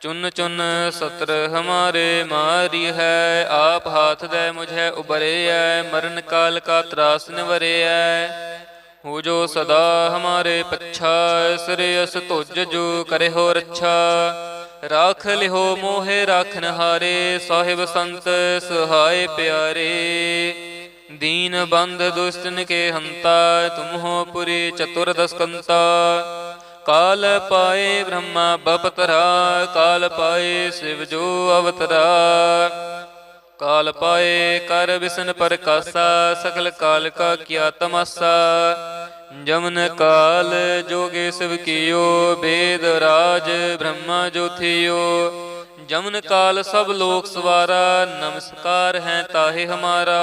ਚੁਨ ਚੁਨ ਸਤਰ ਹਮਾਰੇ ਮਾਰੀ ਹੈ, ਆਪ ਹਾਥ ਦੇ ਮੁਝੇ ਉਬਰਿਐ ਮਰਨ ਕਾਲ ਕਾ ਤਰਾਸ ਨਿਵਰਿਐ ਹੋ ਜੋ ਸਦਾ ਹਮਾਰੇ ਪੱਛਾ ਸ੍ਰੇਯਸ ਤੁਜ ਜੋ ਕਰੇ ਹੋ ਰੱਛਾ। ਰਾਖ ਲਿਹੋ ਮੋਹਿ ਰਾਖਨ ਹਾਰੇ ਸਾਹਿਬ ਸੰਤ ਸਹਾਇ ਪਿਆਰੇ। ਦੀਨ ਬੰਦ ਦੁਸ਼ਟਨ ਕੇ ਹੰਤਾ, ਤੁਮ ਹੋ ਪੁਰੀ ਚਤੁਰ ਦਸਕੰਤਾ। ਕਾਲ ਪਾਏ ਬ੍ਰਹਮਾ ਬਪਤਰਾ, ਕਾਲ ਪਾਏ ਸਿਵ ਜੋ ਅਵਤਰਾ। ਕਾਲ ਪਾਏ ਕਰ ਵਿਸ਼ਨ ਪ੍ਰਕਾਸ਼ਾ ਸਕਲ ਕਾਲ ਕਾ ਕੀਆ ਤਮਾਸਾ। ਜਮਨ ਕਾਲ ਜੋਗੇ ਸਿਵ ਕੀਓ, ਬੇਦ ਰਾਜ ਬ੍ਰਹਮਾ ਜੋਥਿਓ ਜਮਨ ਕਾਲ ਸਭ ਲੋਕ ਸਵਾਰਾ, ਨਮਸਕਾਰ ਹੈ ਤਾਹੇ ਹਮਾਰਾ।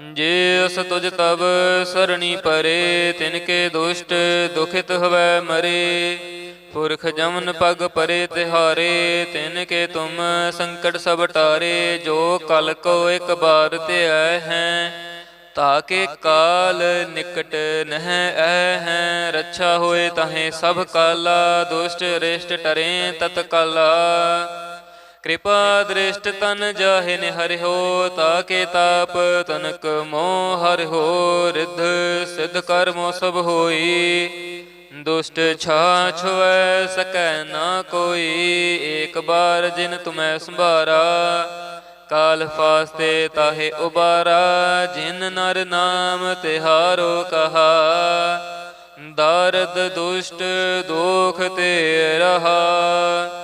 ਜੇ ਅਸ ਤੁਜ ਤਬ ਸਰਣੀ ਪਰੇ, ਤਿਨ ਕੇ ਦੁਸ਼ਟ ਦੁਖਿਤ ਹਵੈ ਮਰੇ। ਪੁਰਖ ਜਮਨ ਪਗ ਪਰੇ ਤਿਹਾਰੇ, ਤਿਨ ਕੇ ਤੁਮ ਸੰਕਟ ਸਭ ਟਾਰੇ। ਜੋ ਕਲ ਕੋ ਇੱਕ ਬਾਰ ਤੇ ਆਏ ਹੈ ਤਾਕੇ ਕਾਲ ਨਿਕਟ ਨਹਿ ਐ ਹੈ। ਰੱਛਾ ਹੋਏ ਤਾਹੇ ਸਭ ਕਾਲਾ, ਦੁਸ਼ਟ ਰਿਸ਼ਟ ਟਰੇ ਤਤ ਕਾਲਾ ਕਿਰਪਾ ਦ੍ਰਿਸ਼ਟ ਤਨ ਜਾਹਿ ਨਿਹਰਿਓ ਤਾਕੇ ਤਾਪ ਤਨਕ ਮੋਹ ਹਰਿਓ ਰਿੱਧ ਸਿਧ ਕਰਮੋ ਸਭ ਹੋਈ। ਦੁਸ਼ਟ ਛਾ ਛੁਐ ਸਕੈ ਨਾ ਕੋਈ, ਏਕ ਬਾਰ ਜਿਨ ਤੁਮੈ ਸੰਭਾਰਾ। ਕਾਲ ਫਾਸਤੇ ਤਾਹੇ ਉਬਾਰਾ, ਜਿਨ ਨਰ ਨਾਮ ਤਿਹਾਰੋ ਕਹਾ। ਦਰਦ ਦੁਸ਼ਟ ਦੋਖ ਤੇ ਰਹਾ।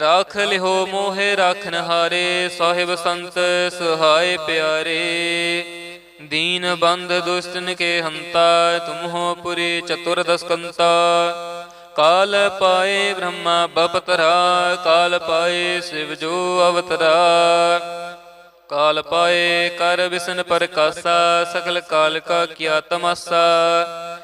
ਰਾਖ ਲਿਹੋ ਮੋਹਿ ਰਾਖਨ ਹਾਰੇ, ਸਾਹਿਬ ਸੰਤ ਸਹਾਇ ਪਿਆਰੇ। ਦੀਨ ਬੰਦ ਦੁਸ਼ਟਨ ਕੇ ਹੰਤਾ, ਤੁਮਹੋ ਪੁਰੀ ਚਤੁਰਦਸਕੰਤਾ ਕਾਲ ਪਾਏ ਬ੍ਰਹਮਾ ਬਪਤਰਾ, ਕਾਲ ਪਾਏ ਸਿਵ ਜੋ ਅਵਤਰਾ। ਕਾਲ ਪਾਏ ਕਰ ਵਿਸ਼ਨ ਪ੍ਰਕਾਸ਼ਾ ਸਕਲ ਕਾਲ ਕਾ ਕੀਆ ਤਮਾਸਾ।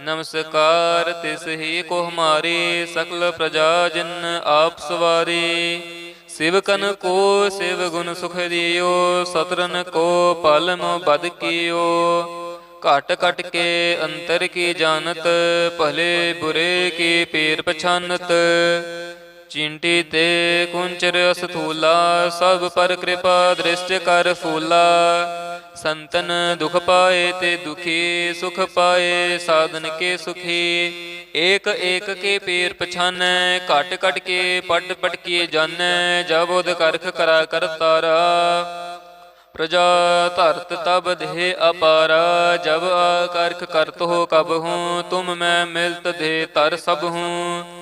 ਨਮਸਕਾਰ, ਤਿਸ ਹੀ ਕੋ ਹਮਾਰੀ ਸਕਲ ਪ੍ਰਜਾ ਜਨ ਆਪ ਸਵਾਰੀ। ਸਿਵਕਨ ਕੋ ਸਿਵ ਗੁਣ ਸੁਖ ਦਿਓ, ਸਤਰਨ ਕੋ ਪਲਮ ਬਦ ਕੀਓ। ਘਟ ਘਟ ਕੇ ਅੰਤਰ ਕੀ ਜਾਣਤ, ਭਲੇ ਬੁਰੇ ਕੀ ਪੀਰ ਪਛਾਨਤ। ਚਿੰਟੀ ਤੇ ਕੁੰਚਰ ਸਥੂਲਾ, ਸਭ ਪਰ ਕਿਰਪਾ ਦ੍ਰਿਸ਼ਟ ਕਰ ਫੂਲਾ। ਸੰਤਨ ਦੁਖ ਪਾਏ ਤੇ ਦੁਖੀ, ਸੁਖ ਪਾਏ ਸਾਧਨ ਕੇ ਸੁਖੀ। ਏਕ ਏਕ ਕੇ ਪੀਰ ਪਛਾਨੈ, ਘਟ ਘਟ ਕੇ ਪਟ ਪਟ ਕੇ ਜਾਣੈ ਜਬ ਉਦ ਕਰਖ ਕਰਾ ਕਰ ਤਾਰਾ। ਪ੍ਰਜਾ ਧਰਤ ਤਬ ਦੇ ਅਪਾਰਾ, ਜਬ ਆਕਰਖ ਕਰਤ ਹੋ ਕਬ ਹੂੰ, ਤੁਮ ਮੈਂ ਮਿਲਤ ਦੇ ਤਰ ਸਭ ਹੂੰ।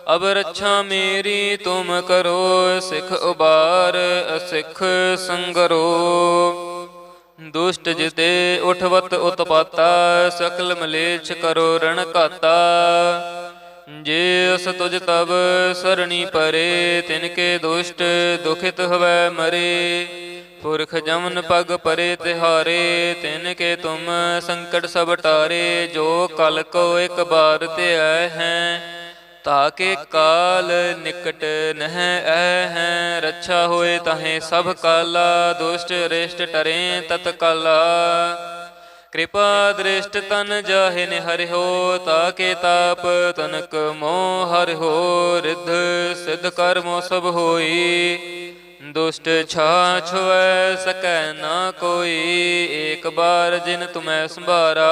ਅਬ ਰੱਛਾ ਮੇਰੀ ਤੁਮ ਕਰੋ, ਸਿਖ ਉਬਾਰ, ਅਸਿਖ ਸੰਗਰੋ। ਦੁਸ਼ਟ ਜਿਤੇ ਉਠਵਤ ਉਤਪਾਤਾ, ਸਕਲ ਮਲੇਛ ਕਰੋ ਰਣ ਘਾਤਾ। ਜੇ ਅਸ ਤੁਜ ਤਬ ਸਰਣੀ ਪਰੇ, ਤਿਨ ਕੇ ਦੁਸ਼ਟ ਦੁਖਿਤ ਹਵੈ ਮਰੇ। ਪੁਰਖ ਜਮਨ ਪਗ ਪਰੇ ਤਿਹਾਰੇ, ਤਿਨ ਕੇ ਤੁਮ ਸੰਕਟ ਸਭ ਟਾਰੇ। ਜੋ ਕਲ ਕੋ ਇੱਕ ਬਾਰ ਤੇ ਆਏ ਹੈ ਤਾਕੇ ਕਾਲ ਨਿਕਟ ਨਹਿ ਐ ਹੈ, ਰੱਛਾ ਹੋਏ ਤਾਹੇ ਸਭ ਕਾਲਾ, ਦੁਸ਼ਟ ਰਿਸ਼ਟ ਟਰੇ ਤਤ ਕਾਲਾ। ਕਿਰਪਾ ਦ੍ਰਿਸ਼ਟ ਤਨ ਜਾਹੇ ਨੇ ਹਰਿਓ ਤਾਕੇ ਤਾਪ ਤਨਕ ਮੋਹ ਹਰਿਓ ਰਿਧ ਸਿਧ ਕਰਮੋ ਸਭ ਹੋਈ। ਦੁਸ਼ਟ ਛਾ ਛੁਐ ਸਕੈ ਨਾ ਕੋਈ, ਏਕ ਬਾਰ ਜਿਨ ਤੁਮੈ ਸੰਭਾਰਾ।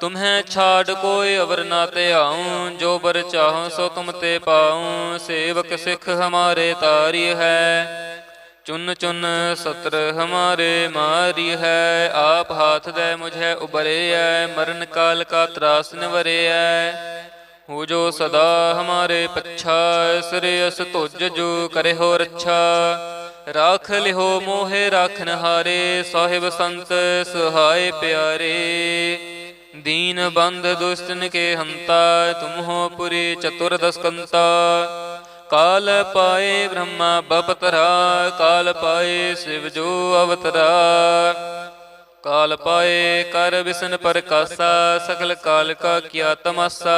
ਤੁਮਹਿ ਛਾੜ ਕੋਈ ਅਵਰ ਨਾ ਧਿਆਉ, ਜੋ ਬਰ ਚਾਹਉ ਸੋ ਤੁਮ ਤੇ ਪਾਉ, ਸੇਵਕ ਸਿੱਖ ਹਮਾਰੇ ਤਾਰੀ ਹੈ। ਚੁਨ ਚੁਨ ਸਤਰ ਹਮਾਰੇ ਮਾਰੀ ਹੈ, ਆਪ ਹਾਥ ਦੇ ਮੁਝੇ ਹੈ, ਮਰਨ ਕਾਲ ਕਾ ਤਰਾਸ ਨਿਵਰਿਐ ਹੋ। ਜੋ ਸਦਾ ਹਮਾਰੇ ਪੱਛਾ ਸ੍ਰੇਯਸ ਤੁਜ ਜੋ ਕਰੇ ਹੋ ਰੱਛਾ। ਰਾਖ ਲਿਹੋ ਮੋਹਿ ਰਾਖਨ ਹਾਰੇ ਸਾਹਿਬ ਸੰਤ ਸੁਹਾਏ ਪਿਆਰੇ। ਦੀਨ ਬੰਧ ਦੁਸ਼ਟਨ ਕੇ ਹੰਤਾ ਤੁਮ ਹੋ ਪੁਰੀ ਚਤੁਰਦਸ ਕੰਤਾ ਕਾਲ ਪਾਏ ਬ੍ਰਹਮਾ ਬਪਤਰਾ ਕਾਲ ਪਾਏ ਸਿਵ ਜੋ ਅਵਤਰਾ ਕਾਲ ਪਾਏ ਕਰ ਵਿਸ਼ਨ ਪ੍ਰਕਾਸ਼ਾ ਸਗਲ ਕਾਲ ਕਾ ਕੀਆ ਤਮਾਸਾ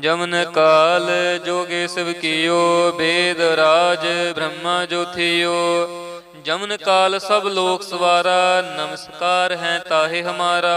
ਜਮਨ ਕਾਲ ਜੋਗੇ ਸਭ ਕੀਓ ਬੇਦ ਰਾਜ ਬ੍ਰਹਮਾ ਜੋਥਿਓ ਜਮਨ ਕਾਲ ਸਭ ਲੋਕ ਸਵਾਰਾ ਨਮਸਕਾਰ ਹੈ ਤਾਹੇ ਹਮਾਰਾ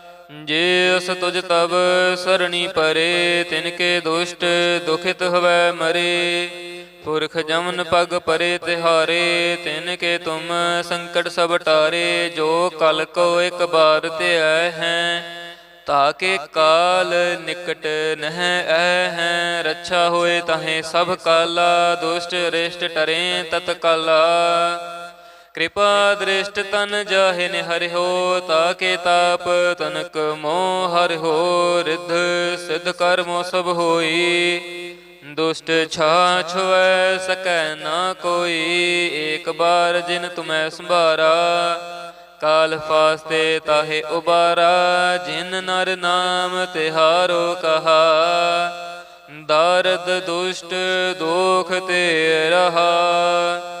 ਜੇ ਅਸ ਤੁਜ ਤਬ ਸਰਣੀ ਪਰੇ, ਤਿਨ ਕੇ ਦੁਸ਼ਟ ਦੁਖਿਤ ਹਵੈ ਮਰੇ। ਪੁਰਖ ਜਮਨ ਪਗ ਪਰੇ ਤਿਹਾਰੇ, ਤਿਨ ਕੇ ਤੁਮ ਸੰਕਟ ਸਭ ਟਾਰੇ। ਜੋ ਕਲ ਕੋ ਇੱਕ ਬਾਰ ਤੇ ਆਏ ਹੈ ਤਾਕੇ ਕਾਲ ਨਿਕਟ ਨਹਿ ਐ ਹੈ। ਰੱਛਾ ਹੋਏ ਤਾਹੇ ਸਭ ਕਾਲਾ, ਦੁਸ਼ਟ ਰਿਸ਼ਟ ਟਰੇ ਤਤਕਾਲਾ। ਕਿਰਪਾ ਦ੍ਰਿਸ਼ਟ ਤਨ ਜਾਹੇ ਨੇ ਹਰਿਓ ਤਾਕੇ ਤਾਪ ਤਨਕ ਮੋਹ ਹਰਿਓ ਰਿਧ ਸਿਧ ਕਰਮੋ ਸਭ ਹੋਈ। ਦੁਸ਼ਟ ਛਾ ਛੁਐ ਸਕੈ ਨਾ ਕੋਈ, ਏਕ ਬਾਰ ਜਿਨ ਤੁਮੈ ਸੰਭਾਰਾ। ਕਾਲ ਫਾਸਤੇ ਤਾਹੇ ਉਬਾਰਾ, ਜਿਨ ਨਰ ਨਾਮ ਤਿਹਾਰੋ ਕਹਾ। ਦਰਦ ਦੁਸ਼ਟ ਦੋਖ ਤੇ ਰਹਾ।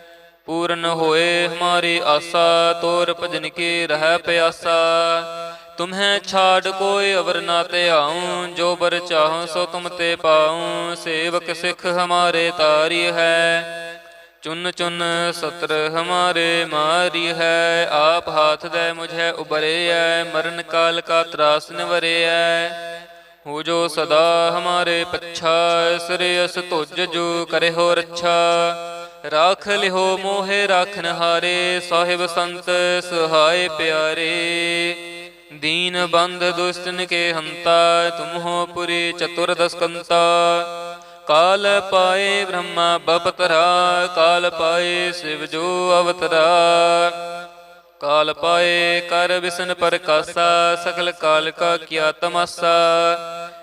ਪੂਰਨ ਹੋਏ, ਹਮਾਰੀ ਆਸਾ ਤੋਰ ਭਜਨ ਕੀ ਰਹਿ ਪਿਆਸਾ। ਤੁਮਹਿ ਛਾੜ ਕੋਈ ਅਵਰ ਨਾ ਧਿਆਉ ਜੋ ਬਰ ਚਾਹੋ ਸੋ ਤੁਮ ਤੇ ਪਾਉ। ਸੇਵਕ ਸਿੱਖ ਹਮਾਰੇ ਤਾਰੀ ਹੈ, ਚੁਨ ਚੁਨ ਸਤਰ ਹਮਾਰੇ ਮਾਰੀ ਹੈ। ਆਪ ਹਾਥ ਦੇ ਮੁਝੇ ਹੈ ਮਰਨ ਕਾਲ ਕਾ ਤਰਾਸ ਹੈ ਹੋ ਜੋ ਸਦਾ ਹਮਾਰੇ ਪੱਛਾ ਸ੍ਰੇਯਸ ਤੁਜ ਜੋ ਕਰੇ ਹੋ ਰੱਛਾ। ਰਾਖ ਲਿਹੋ ਮੋਹਿ ਰਾਖਨ ਹਾਰੇ, ਸਾਹਿਬ ਸੰਤ ਸੁਹਾਏ ਪਿਆਰੇ। ਦੀਨ ਬੰਧ ਦੁਸ਼ਟਨ ਕੇ ਹੰਤਾ ਤੁਮ ਹੋ ਪੁਰੀ ਚਤੁਰਦਸ ਕੰਤਾ ਕਾਲ ਪਾਏ ਬ੍ਰਹਮਾ ਬਪਤਰਾ, ਕਾਲ ਪਾਏ ਸਿਵ ਜੋ ਅਵਤਰਾ। ਕਾਲ ਪਾਏ ਕਰ ਵਿਸ਼ਨ ਪ੍ਰਕਾਸ਼ਾ ਸਕਲ ਕਾਲ ਕਾ ਕੀਆ ਤਮਾਸਾ।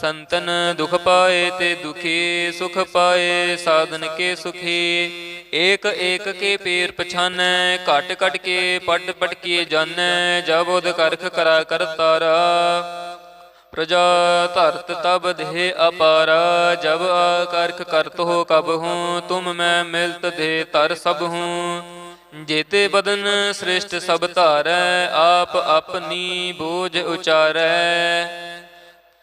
ਸੰਤਨ ਦੁਖ ਪਾਏ ਤੇ ਦੁਖੀ ਸੁਖ ਪਾਏ, ਸਾਧਨ ਕੇ ਸੁਖੀ। ਏਕ ਏਕ ਕੇ ਪੀਰ ਪਛਾਨੈ, ਘਟ ਘਟ ਕੇ ਪਟ ਪਟ ਕੇ ਜਾਣੈ ਜਬ ਉਦ ਕਰਖ ਕਰਾ ਤਾਰਾ। ਪ੍ਰਜਾ ਧਰਤ ਤਬ ਦੇਹ ਅਪਾਰਾ, ਜਬ ਆਕਰਖ ਕਰਤ ਹੋ ਕਬ ਹੂੰ, ਤੁਮ ਮੈਂ ਮਿਲਤ ਦੇ ਤਰ ਸਭ ਹੂੰ। ਜੇਤੇ ਬਦਨ ਸ੍ਰਿਸ਼ਟ ਸਭ ਧਾਰੈ, ਆਪ ਆਪਣੀ ਬੋਝ ਉਚਾਰੈ।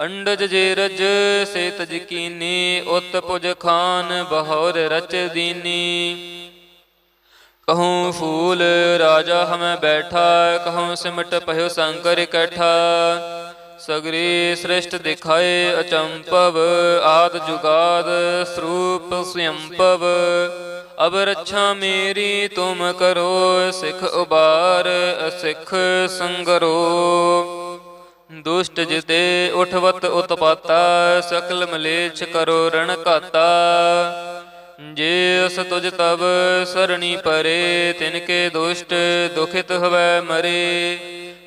ਅੰਡਜ ਜੇ ਰਜ ਸੇ ਤਜ ਉਤ ਪੁਜ ਖਾਨ, ਬਹੌਰ ਰਚ ਦੀਨੀ। ਕਹੂੰ ਫੂਲ ਰਾਜਾ ਹਮੈ ਬੈਠਾ, ਕਹੂੰ ਸਿਮਟ ਭਇਓ ਸੰਕਰ ਇਕੱਠਾ ਸਗਰੀ ਸ੍ਰਿਸ਼ਟ ਦਿਖਾਏ ਅਚੰਪਵ, ਆਦ ਜੁਗਾਦ ਸਰੂਪ ਸੁਯੰਪਵ। ਅਬ ਰੱਛਾ ਮੇਰੀ, ਤੁਮ ਕਰੋ, ਸਿਖ ਉਬਾਰ, ਅਸਿਖ ਸੰਗਰੋ। ਦੁਸ਼ਟ ਜਿਤੇ ਉਠਵਤ ਉਤਪਾਤਾ, ਸਕਲ ਮਲੇਛ ਕਰੋ ਰਣ ਘਾਤਾ। ਜੇ ਅਸ ਤੁਜ ਤਬ ਸਰਣੀ ਪਰੇ, ਤਿਨ ਕੇ ਦੁਸ਼ਟ ਦੁਖਿਤ ਹਵੈ ਮਰੇ।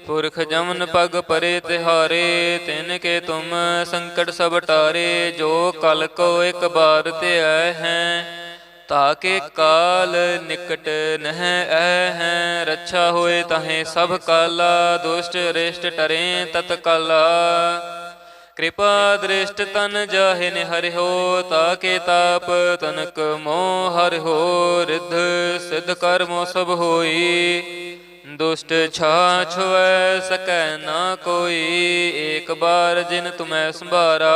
ਪੁਰਖ ਜਮਨ ਪਗ ਪਰੇ ਤਿਹਾਰੇ, ਤਿਨ ਕੇ ਤੁਮ ਸੰਕਟ ਸਭ ਟਾਰੇ। ਜੋ ਕਲ ਕੋ ਇੱਕ ਬਾਰ ਤੇ ਆਏ ਹੈ ਤਾਕੇ ਕਾਲ ਨਿਕਟ ਨਹਿ ਐ ਹੈ ਰੱਛਾ ਹੋਏ ਤਾਹੇ ਸਭ ਕਾਲਾ, ਦੁਸ਼ਟ ਰਿਸ਼ਟ ਟਰੇ ਤਤਕਾਲਾ ਕਿਰਪਾ ਦ੍ਰਿਸ਼ਟ ਤਨ ਜਾਹੇ ਨੇ ਹਰਿਓ ਤਾਕੇ ਤਾਪ ਤਨਕ ਮੋਹ ਹਰਿਓ ਰਿਧ ਸਿਧ ਕਰਮੋ ਸਭ ਹੋਈ। ਦੁਸ਼ਟ ਛਾ ਛੁਐ ਸਕੈ ਨਾ ਕੋਈ, ਏਕ ਬਾਰ ਜਿਨ ਤੁਮੈ ਸੰਭਾਰਾ।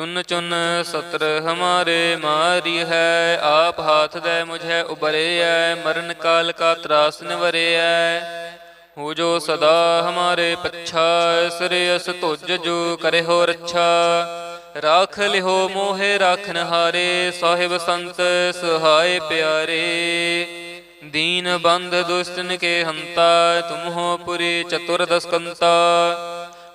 ਚੁਨ ਚੁਨ ਸਤਰ ਹਮਾਰੇ ਮਾਰੀ ਹੈ, ਆਪ ਹਾਥ ਦੇ ਮੁਝੇ ਉਬਰਿਐ ਮਰਨ ਕਾਲ ਕਾ ਤਰਾਸ ਨਿਵਰਿਐ ਹੋ ਜੋ ਸਦਾ ਹਮਾਰੇ ਪੱਛਾ ਸ੍ਰੇਯਸ ਤੁਜ ਜੋ ਕਰੇ ਹੋ ਰੱਛਾ। ਰਾਖ ਲਿਹੋ ਮੋਹਿ ਰਾਖਨ ਹਾਰੇ ਸਾਹਿਬ ਸੰਤ ਸਹਾਇ ਪਿਆਰੇ। ਦੀਨ ਬੰਦ ਦੁਸ਼ਟਨ ਕੇ ਹੰਤਾ ਤੁਮਹੋ ਪੁਰੀ ਚਤੁਰਦਸ ਕੰਤਾ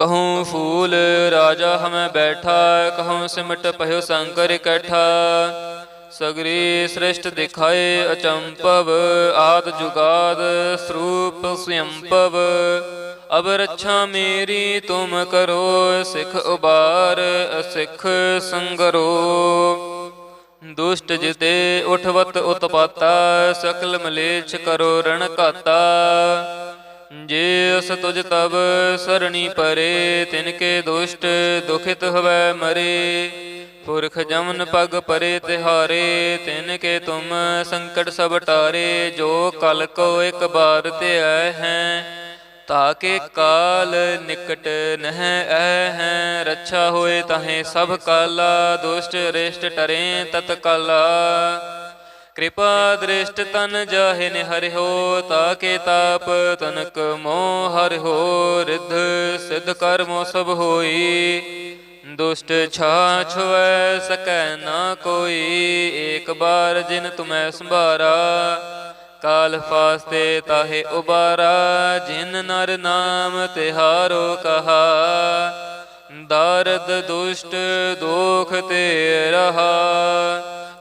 ਕਹੂੰ ਫੂਲ ਰਾਜਾ ਹਮੈ ਬੈਠਾ, ਕਹੂੰ ਸਿਮਟ ਭਇਓ ਸੰਕਰ ਇਕੱਠਾ। ਸਗਰੀ ਸ੍ਰਿਸ਼ਟ ਦਿਖਾਏ ਅਚੰਪਵ, ਆਦ ਜੁਗਾਦ ਸਰੂਪ ਸੁਯੰਪਵ। ਅਬ ਰੱਛਾ ਮੇਰੀ ਤੁਮ ਕਰੋ, ਸਿਖ ਉਬਾਰ ਅਸਿਖ ਸੰਗਰੋ। ਦੁਸ਼ਟ ਜਿਤੇ ਉਠਵਤ ਉਤਪਾਤਾ, ਸਕਲ ਮਲੇਛ ਕਰੋ ਰਣ ਘਾਤਾ। ਜੇ ਅਸ ਤੁਜ ਤਬ ਸਰਣੀ ਪਰੇ, ਤਿਨ ਕੇ ਦੁਸ਼ਟ ਦੁਖਿਤ ਹਵੈ ਮਰੇ। ਪੁਰਖ ਜਮਨ ਪਗ ਪਰੇ ਤਿਹਾਰੇ, ਤਿਨ ਕੇ ਤੁਮ ਸੰਕਟ ਸਭ ਟਾਰੇ। ਜੋ ਕਲ ਕੋ ਇੱਕ ਬਾਰ ਤੇ ਆਏ ਹੈ ਤਾਕੇ ਕਾਲ ਨਿਕਟ ਨਹਿ ਐ ਹੈ। ਰੱਛਾ ਹੋਏ ਤਾਹੇ ਸਭ ਕਾਲਾ, ਦੁਸ਼ਟ ਰਿਸ਼ਟ ਟਰੇ ਤਤ ਕਾਲਾ ਕਿਰਪਾ ਦ੍ਰਿਸ਼ਟ ਤਨ ਜਾਹੇ ਨੇ ਹਰਿਓ ਤਾਕੇ ਤਾਪ ਤਨਕ ਮੋਹ ਹਰਿਓ ਰਿੱਧ ਸਿਧ ਕਰਮੋ ਸਭ ਹੋਈ। ਦੁਸ਼ਟ ਛਾ ਛੁਐ ਸਕੈ ਨਾ ਕੋਈ, ਏਕ ਬਾਰ ਜਿਨ ਤੁਮੈ ਸੰਭਾਰਾ। ਕਾਲ ਫਾਸਤੇ ਤਾਹੇ ਉਬਾਰਾ, ਜਿਨ ਨਰ ਨਾਮ ਤਿਹਾਰੋ ਕਹਾ। ਦਾਰਦ ਦੁਸ਼ਟ ਦੋਖ ਤੇ ਰਹਾ।